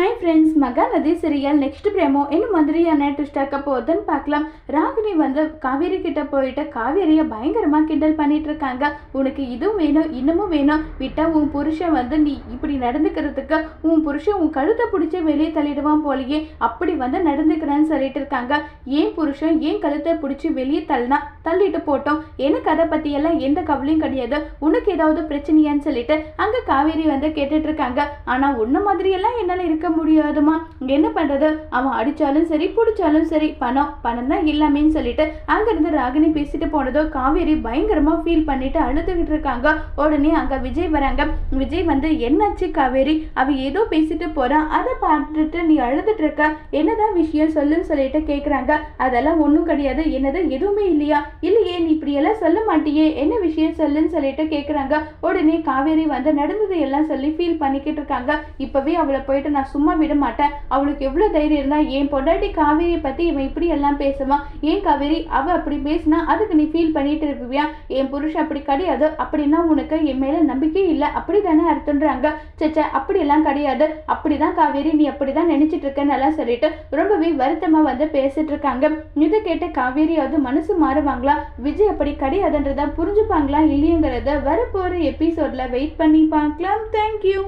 Hi friends Mahanadhi serial next promo என்ன மாதிரியான twist ஆக்க போகுதுன்னு பார்க்கலாம். ராகினி வந்து காவேரி கிட்ட போயிட்டு காவேரியை பயங்கரமாக கிண்டல் பண்ணிட்டு இருக்காங்க. உனக்கு இதுவும் வேணும் இன்னமும் வேணும். விட்டா உன் புருஷன் வந்து நீ இப்படி நடந்துக்கிறதுக்கு உன் புருஷன் உன் கழுத்தை பிடிச்சி வெளியே தள்ளிடுவான் போலயே. அப்படி வந்து நடந்துக்கிறேன்னு சொல்லிட்டு இருக்காங்க. ஏன் புருஷன் ஏன் கழுத்தை பிடிச்சி வெளியே தள்ளினா தள்ளிட்டு போட்டோம். எனக்கு அதை பற்றியெல்லாம் எந்த கவலையும் கிடையாது. உனக்கு ஏதாவது பிரச்சனையான்னு சொல்லிட்டு அங்கே காவேரி வந்து கேட்டுட்டு இருக்காங்க. ஆனால் ஒன்று மாதிரியெல்லாம் என்னால் இருக்க முடியாதுமா என்ன பண்ணுறது அவன் அடித்தாலும் சரி பிடிச்சாலும் சரி பணம் பணம் தான் எல்லாமேன்னு சொல்லிட்டு அங்கேருந்து ராகினி பேசிட்டு போனதோ காவேரி பயங்கரமாக ஃபீல் பண்ணிட்டு அழுதுகிட்டு இருக்காங்க. உடனே அங்கே விஜய் வராங்க. விஜய் வந்து என்னாச்சு காவேரி? அவ ஏதோ பேசிட்டு போறான் அதை பார்த்துட்டு நீ அழுதுட்டு இருக்க. என்னதான் விஷயம்? சொல்லுன்னு சொல்லிட்டு கேட்குறாங்க அதெல்லாம் ஒன்றும் கிடையாது. என்னது? எதுவுமே இல்லையா? இல்லையே நீ இப்படியெல்லாம் சொல்ல மாட்டியே. என்ன விஷயம்? சொல்லுன்னு சொல்லிட்டு கேட்குறாங்க உடனே காவேரி வந்து நடந்தது எல்லாம் சொல்லி ஃபீல் பண்ணிக்கிட்டு இருக்காங்க. இப்போவே அவளை போயிட்டு நான் சும்மா விட மாட்டேன் அவளுக்கு எவ்வளோ தைரியம் இருந்தால் என் பொண்டாட்டி காவேரியை பற்றி இவன் இப்படி எல்லாம் பேசுவான் ஏன் காவேரி? அவள் அப்படி பேசினா அதுக்கு நீ ஃபீல் பண்ணிட்டு இருப்பியா? என் புருஷன் அப்படி கிடையாது. அப்படின்னா உனக்கு என் மேலே நம்பிக்கை இல்லை. அப்படி தானே அர்த்தன்றாங்க சச்சா அப்படியெல்லாம் கிடையாது. அப்படிதான் காவேரி நீ அப்படிதான் நினச்சிட்டு இருக்கன்னு எல்லாம் சொல்லிட்டு ரொம்பவே வருத்தமாக வந்து பேசிட்டு இருக்காங்க. இதை கேட்ட காவேரி அது மனசு மாறுவாங்களா? விஜய் அப்படி கிடையாதுன்றத புரிஞ்சுப்பாங்களா இல்லையங்கிறத வரப்போகிற எபிசோடில் வெயிட் பண்ணி பார்க்கலாம். தேங்க்யூ